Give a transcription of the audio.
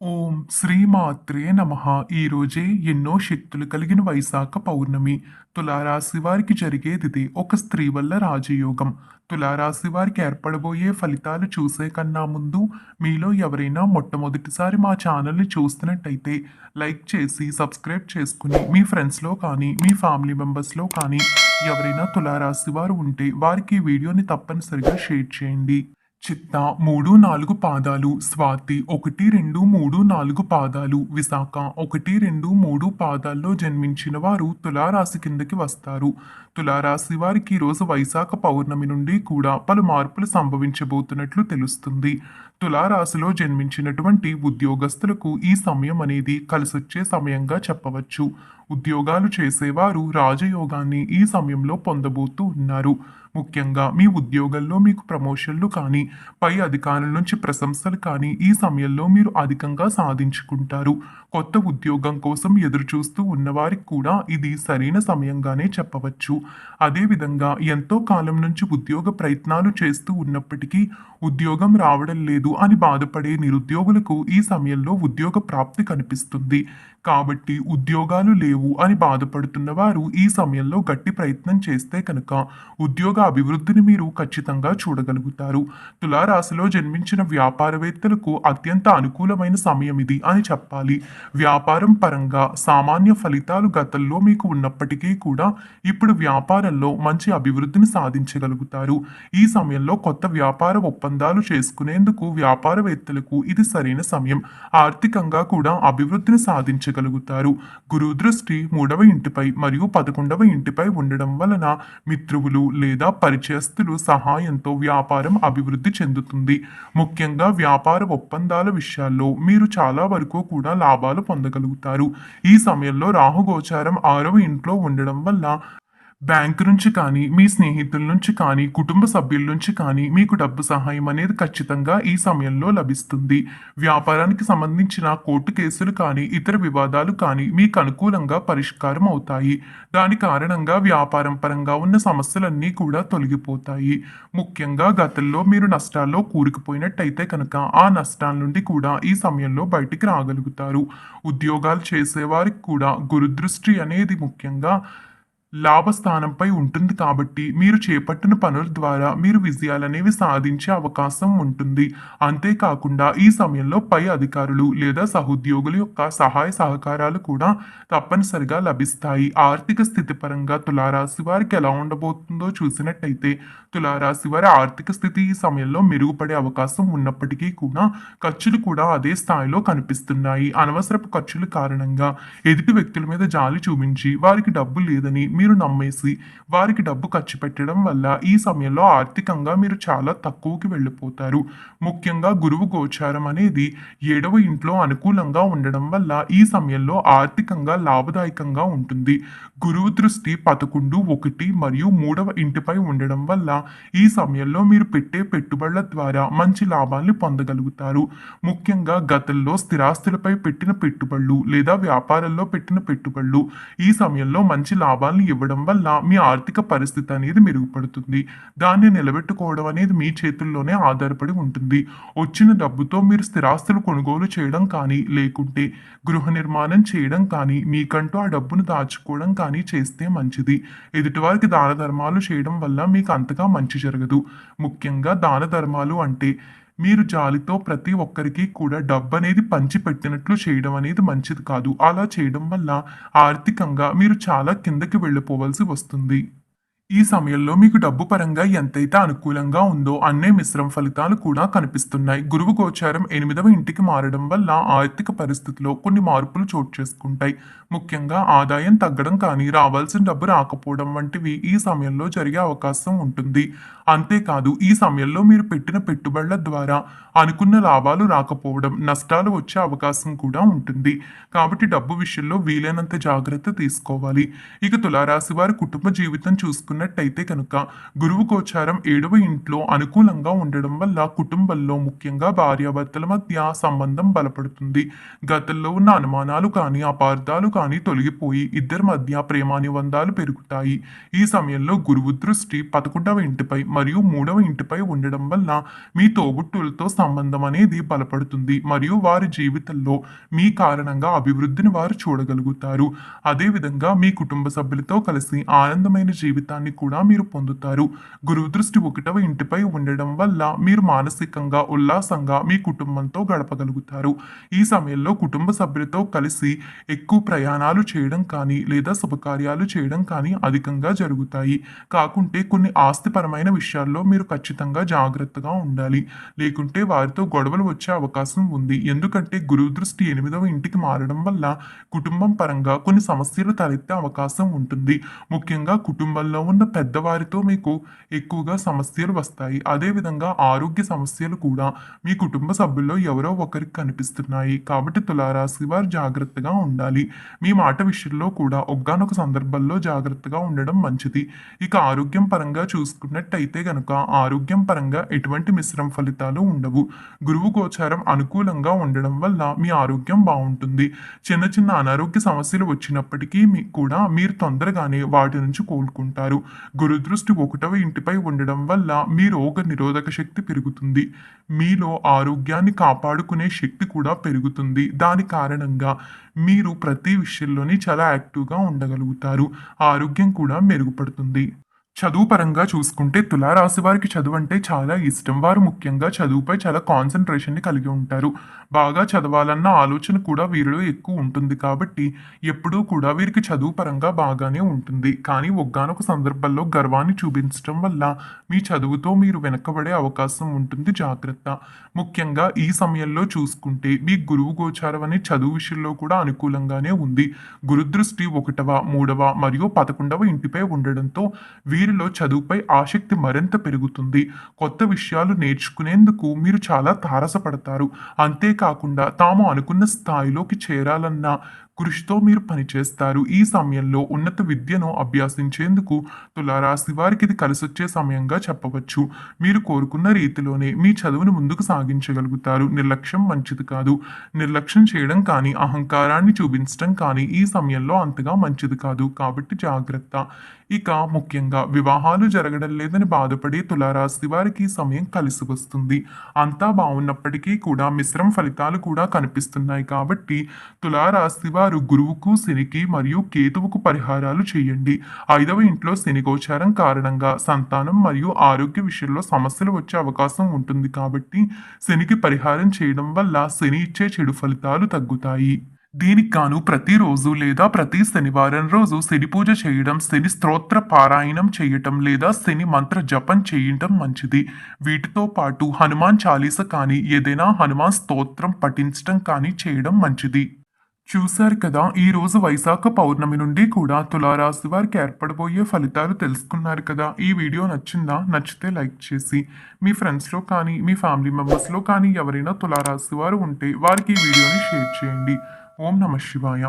ఓం శ్రీమాత్రే నమ. ఈరోజే ఎన్నో శక్తులు కలిగిన వైశాఖ పౌర్ణమి. తులారాశి వారికి జరిగేది ఒక స్త్రీ వల్ల రాజయోగం. తులారాశి వారికి ఏర్పడబోయే ఫలితాలు చూసే కన్నా ముందు మీలో ఎవరైనా మొట్టమొదటిసారి మా ఛానల్ని చూస్తున్నట్టయితే లైక్ చేసి సబ్స్క్రైబ్ చేసుకుని మీ ఫ్రెండ్స్లో కానీ మీ ఫ్యామిలీ మెంబర్స్లో కానీ ఎవరైనా తులారాశి వారు ఉంటే వారికి ఈ వీడియోని తప్పనిసరిగా షేర్ చేయండి. చిత్త మూడు నాలుగు పాదాలు స్వాతి ఒకటి రెండు మూడు నాలుగు పాదాలు విశాఖ ఒకటి రెండు మూడు పాదాల్లో జన్మించిన వారు తులారాశి కిందకి వస్తారు. తులారాశి వారికి ఈరోజు వైశాఖ పౌర్ణమి నుండి కూడా పలు మార్పులు సంభవించబోతున్నట్లు తెలుస్తుంది. తులారాశిలో జన్మించినటువంటి ఉద్యోగస్తులకు ఈ సమయం అనేది కలిసొచ్చే సమయంగా చెప్పవచ్చు. ఉద్యోగాలు చేసేవారు రాజయోగాన్ని ఈ సమయంలో పొందబోతూ ఉన్నారు. ముఖ్యంగా మీ ఉద్యోగంలో మీకు ప్రమోషన్లు కానీ పై అధికారుల నుంచి ప్రశంసలు కానీ ఈ సమయంలో మీరు అధికంగా సాధించుకుంటారు. కొత్త ఉద్యోగం కోసం ఎదురు చూస్తూ ఉన్నవారికి కూడా ఇది సరైన సమయంగానే చెప్పవచ్చు. అదేవిధంగా ఎంతో కాలం నుంచి ఉద్యోగ ప్రయత్నాలు చేస్తూ ఉన్నప్పటికీ ఉద్యోగం రావడం లేదు అని బాధపడే నిరుద్యోగులకు ఈ సమయంలో ఉద్యోగ ప్రాప్తి కనిపిస్తుంది. కాబట్టి ఉద్యోగాలు లేవు అని బాధపడుతున్న వారు ఈ సమయంలో గట్టి ప్రయత్నం చేస్తే కనుక ఉద్యోగ అభివృద్ధిని మీరు ఖచ్చితంగా చూడగలుగుతారు. తులారాశిలో జన్మించిన వ్యాపారవేత్తలకు అత్యంత అనుకూలమైన సమయం ఇది అని చెప్పాలి. వ్యాపారం పరంగా సామాన్య ఫలితాలు గతంలో మీకు ఉన్నప్పటికీ కూడా ఇప్పుడు వ్యాపారంలో మంచి అభివృద్ధిని సాధించగలుగుతారు. ఈ సమయంలో కొత్త వ్యాపార ఒప్పందాలు చేసుకునేందుకు వ్యాపారవేత్తలకు ఇది సరైన సమయం. ఆర్థికంగా కూడా అభివృద్ధిని సాధించగలుగుతారు గురు దృష్టి మూడవ ఇంటిపై మరియు పదకొండవ ఇంటిపై ఉండడం వలన మిత్రువులు లేదా పరిచయస్తులు సహాయంతో వ్యాపారం అభివృద్ధి చెందుతుంది. ముఖ్యంగా వ్యాపార ఒప్పందాల విషయాల్లో మీరు చాలా వరకు కూడా లాభాలు పొందగలుగుతారు. ఈ సమయంలో రాహుగోచారం ఆరవ ఇంట్లో ఉండడం వల్ల బ్యాంకు నుంచి కానీ మీ స్నేహితుల నుంచి కానీ కుటుంబ సభ్యుల నుంచి కానీ మీకు డబ్బు సహాయం అనేది ఖచ్చితంగా ఈ సమయంలో లభిస్తుంది. వ్యాపారానికి సంబంధించిన కోర్టు కేసులు కానీ ఇతర వివాదాలు కానీ మీకు అనుకూలంగా పరిష్కారం అవుతాయి. దాని కారణంగా వ్యాపారం పరంగా ఉన్న సమస్యలన్నీ కూడా తొలగిపోతాయి. ముఖ్యంగా గతంలో మీరు నష్టాల్లో కూరుకుపోయినట్టయితే కనుక ఆ నష్టాల నుండి కూడా ఈ సమయంలో బయటికి రాగలుగుతారు. ఉద్యోగాలు చేసేవారికి కూడా గురుదృష్టి అనేది ముఖ్యంగా లాభస్థానంపై ఉంటుంది కాబట్టి మీరు చేపట్టిన పనుల ద్వారా మీరు విజయాలనేవి సాధించే అవకాశం ఉంటుంది. అంతేకాకుండా ఈ సమయంలో పై అధికారులు లేదా సహోద్యోగుల యొక్క సహాయ సహకారాలు కూడా తప్పనిసరిగా లభిస్తాయి. ఆర్థిక స్థితి పరంగా తులారాశి వారికి ఎలా ఉండబోతుందో చూసినట్టయితే తులారాశి వారి ఆర్థిక స్థితి ఈ సమయంలో మెరుగుపడే అవకాశం ఉన్నప్పటికీ కూడా ఖర్చులు కూడా అదే స్థాయిలో కనిపిస్తున్నాయి. అనవసరపు ఖర్చుల కారణంగా ఎదుటి వ్యక్తుల మీద జాలి చూపించి వారికి డబ్బు లేదని మీరు మీరు నమ్మేసి వారికి డబ్బు ఖర్చు పెట్టడం వల్ల ఈ సమయంలో ఆర్థికంగా మీరు చాలా తక్కువకి వెళ్ళిపోతారు. ముఖ్యంగా గురువు గోచారం అనేది ఏడవ ఇంట్లో అనుకూలంగా ఉండడం వల్ల ఈ సమయంలో ఆర్థికంగా లాభదాయకంగా ఉంటుంది. గురువు దృష్టి పదకొండు ఒకటి మరియు మూడవ ఇంటిపై ఉండడం వల్ల ఈ సమయంలో మీరు పెట్టే పెట్టుబడుల ద్వారా మంచి లాభాల్ని పొందగలుగుతారు. ముఖ్యంగా గతంలో స్థిరాస్తులపై పెట్టిన పెట్టుబడులు లేదా వ్యాపారంలో పెట్టిన పెట్టుబడులు ఈ సమయంలో మంచి లాభాలను ఇవ్వడం వల్ల మీ ఆర్థిక పరిస్థితి అనేది మెరుగుపడుతుంది. దాన్ని నిలబెట్టుకోవడం అనేది మీ చేతుల్లోనే ఆధారపడి ఉంటుంది. వచ్చిన డబ్బుతో మీరు స్థిరాస్తులు కొనుగోలు చేయడం కానీ లేకుంటే గృహ నిర్మాణం చేయడం కానీ మీకంటూ ఆ డబ్బును దాచుకోవడం కానీ చేస్తే మంచిది. ఎదుటివారికి దాన ధర్మాలు చేయడం వల్ల మీకు అంతగా మంచి జరగదు. ముఖ్యంగా దాన ధర్మాలు అంటే మీరు జాలితో ప్రతి ఒక్కరికి కూడా డబ్బు అనేది పంచిపెట్టినట్లు చేయడం అనేది మంచిది కాదు. అలా చేయడం వల్ల ఆర్థికంగా మీరు చాలా కిందకి వెళ్ళిపోవలసి వస్తుంది. ఈ సమయంలో మీకు డబ్బు పరంగా ఎంతైతే అనుకూలంగా ఉందో అన్నే మిశ్రమ ఫలితాలు కూడా కనిపిస్తున్నాయి. గురువు గోచారం ఎనిమిదవ ఇంటికి మారడం వల్ల ఆర్థిక పరిస్థితిలో కొన్ని మార్పులు చోటు చేసుకుంటాయి. ముఖ్యంగా ఆదాయం తగ్గడం కానీ రావాల్సిన డబ్బు రాకపోవడం వంటివి ఈ సమయంలో జరిగే అవకాశం ఉంటుంది. అంతేకాదు ఈ సమయంలో మీరు పెట్టిన పెట్టుబడుల ద్వారా అనుకున్న లాభాలు రాకపోవడం నష్టాలు వచ్చే అవకాశం కూడా ఉంటుంది. కాబట్టి డబ్బు విషయంలో వీలైనంత జాగ్రత్త తీసుకోవాలి. ఇక తులారాశి వారి కుటుంబ జీవితం చూసుకున్న అన్నట్టయితే కనుక గురువు గోచారం ఏడవ ఇంట్లో అనుకూలంగా ఉండడం వల్ల కుటుంబంలో ముఖ్యంగా భార్యాభర్తల మధ్య సంబంధం బలపడుతుంది. గతంలో ఉన్న అనుమానాలు కానీ అపార్థాలు కానీ తొలగిపోయి ఇద్దరి మధ్య ప్రేమానుబంధాలు పెరుగుతాయి. ఈ సమయంలో గురువు దృష్టి పదకొండవ ఇంటిపై మరియు మూడవ ఇంటిపై ఉండడం వల్ల మీ తోబుట్టులతో సంబంధం అనేది బలపడుతుంది మరియు వారి జీవితంలో మీ కారణంగా అభివృద్ధిని వారు చూడగలుగుతారు. అదేవిధంగా మీ కుటుంబ సభ్యులతో కలిసి ఆనందమైన జీవితాన్ని కూడా మీరు పొందుతారు. గురువు దృష్టి ఒకటవ ఇంటిపై ఉండడం వల్ల మీరు మానసికంగా ఉల్లాసంగా మీ కుటుంబంతో గడపగలుగుతారు. ఈ సమయంలో కుటుంబ సభ్యులతో కలిసి ఎక్కువ ప్రయాణాలు చేయడం కానీ లేదా శుభకార్యాలు చేయడం కానీ అధికంగా జరుగుతాయి. కాకుంటే కొన్ని ఆస్తిపరమైన విషయాల్లో మీరు ఖచ్చితంగా జాగ్రత్తగా ఉండాలి. లేకుంటే వారితో గొడవలు వచ్చే అవకాశం ఉంది. ఎందుకంటే గురువు దృష్టి ఎనిమిదవ ఇంటికి మారడం వల్ల కుటుంబం పరంగా కొన్ని సమస్యలు తలెత్తే అవకాశం ఉంటుంది. ముఖ్యంగా కుటుంబంలో ఉన్న పెద్దవారితో మీకు ఎక్కువగా సమస్యలు వస్తాయి. అదేవిధంగా ఆరోగ్య సమస్యలు కూడా మీ కుటుంబ సభ్యుల్లో ఎవరో ఒకరికి కనిపిస్తున్నాయి. కాబట్టి తులారాశి వారు జాగ్రత్తగా ఉండాలి. మీ మాట విషయంలో కూడా ఒగ్గానొక సందర్భంలో జాగ్రత్తగా ఉండడం మంచిది. ఇక ఆరోగ్యం పరంగా చూసుకున్నట్టయితే గనుక ఆరోగ్యం పరంగా ఎటువంటి మిశ్రమ ఫలితాలు ఉండవు. గురువు గోచారం అనుకూలంగా ఉండడం వల్ల మీ ఆరోగ్యం బాగుంటుంది. చిన్న చిన్న అనారోగ్య సమస్యలు వచ్చినప్పటికీ మీ కూడా మీరు తొందరగానే వాటి నుంచి కోలుకుంటారు. గురుదృష్టి ఒకటవ ఇంటిపై ఉండడం వల్ల మీ రోగ నిరోధక శక్తి పెరుగుతుంది. మీలో ఆరోగ్యాన్ని కాపాడుకునే శక్తి కూడా పెరుగుతుంది. దాని కారణంగా మీరు ప్రతి విషయంలోని చాలా యాక్టివ్గా ఉండగలుగుతారు. ఆరోగ్యం కూడా మెరుగుపడుతుంది. చదువు పరంగా చూసుకుంటే తులారాశి వారికి చదువు అంటే చాలా ఇష్టం. వారు ముఖ్యంగా చదువుపై చాలా కాన్సన్ట్రేషన్ని కలిగి ఉంటారు. బాగా చదవాలన్న ఆలోచన కూడా వీరిలో ఎక్కువ ఉంటుంది కాబట్టి ఎప్పుడూ కూడా వీరికి చదువు పరంగా బాగానే ఉంటుంది. కానీ ఒగ్గానొక సందర్భంలో గర్వాన్ని చూపించడం వల్ల మీ చదువుతో మీరు వెనకబడే అవకాశం ఉంటుంది. జాగ్రత్త. ముఖ్యంగా ఈ సమయంలో చూసుకుంటే మీ గురువు గోచారం అనే చదువు విషయంలో కూడా అనుకూలంగానే ఉంది. గురుదృష్టి ఒకటవ మూడవ మరియు పదకొండవ ఇంటిపై ఉండడంతో వీరిలో చదువుపై ఆసక్తి మరింత పెరుగుతుంది. కొత్త విషయాలు నేర్చుకునేందుకు మీరు చాలా తారసపడతారు. అంతేకాకుండా తాము అనుకున్న స్థాయిలోకి చేరాలన్న కృషితో మీరు పనిచేస్తారు. ఈ సమయంలో ఉన్నత విద్యను అభ్యసించేందుకు తులారాశి వారికి ఇది కలిసొచ్చే సమయంగా చెప్పవచ్చు. మీరు కోరుకున్న రీతిలోనే మీ చదువును ముందుకు సాగించగలుగుతారు. నిర్లక్ష్యం మంచిది కాదు. నిర్లక్ష్యం చేయడం కానీ అహంకారాన్ని చూపించడం కానీ ఈ సమయంలో అంతగా మంచిది కాదు. కాబట్టి జాగ్రత్త. ఇక ముఖ్యంగా వివాహాలు జరగడం లేదని బాధపడే తులారాశి వారికి సమయం కలిసి వస్తుంది. అంతా బాగున్నప్పటికీ కూడా మిశ్రమ ఫలితాలు కూడా కనిపిస్తున్నాయి. కాబట్టి తులారాశి వారు గురువుకు శనికి మరియు కేతువుకు పరిహారాలు చేయండి. ఐదవ ఇంట్లో శనిగోచారం కారణంగా సంతానం మరియు ఆరోగ్య విషయంలో సమస్యలు వచ్చే అవకాశం ఉంటుంది కాబట్టి శనికి పరిహారం చేయడం వల్ల శని ఇచ్చే చెడు ఫలితాలు తగ్గుతాయి. దీనికి గాను ప్రతిరోజు లేదా ప్రతి శనివారం రోజు శని పూజ చేయడం శని స్తోత్ర పారాయణం చేయటం లేదా శని మంత్ర జపం చేయటం మంచిది. వీటితో పాటు హనుమాన్ చాలీస కానీ ఏదైనా హనుమాన్ స్తోత్రం పఠించడం కానీ చేయడం మంచిది. చూశారు కదా ఈరోజు వైశాఖ పౌర్ణమి నుండి కూడా తులారాశి వారికి ఏర్పడబోయే ఫలితాలు తెలుసుకున్నారు కదా. ఈ వీడియో నచ్చిందా? నచ్చితే లైక్ చేసి మీ ఫ్రెండ్స్లో కానీ మీ ఫ్యామిలీ మెంబర్స్లో కానీ ఎవరైనా తులారాశి వారు ఉంటే వారికి ఈ వీడియోని షేర్ చేయండి. ఓం నమ శివాయ.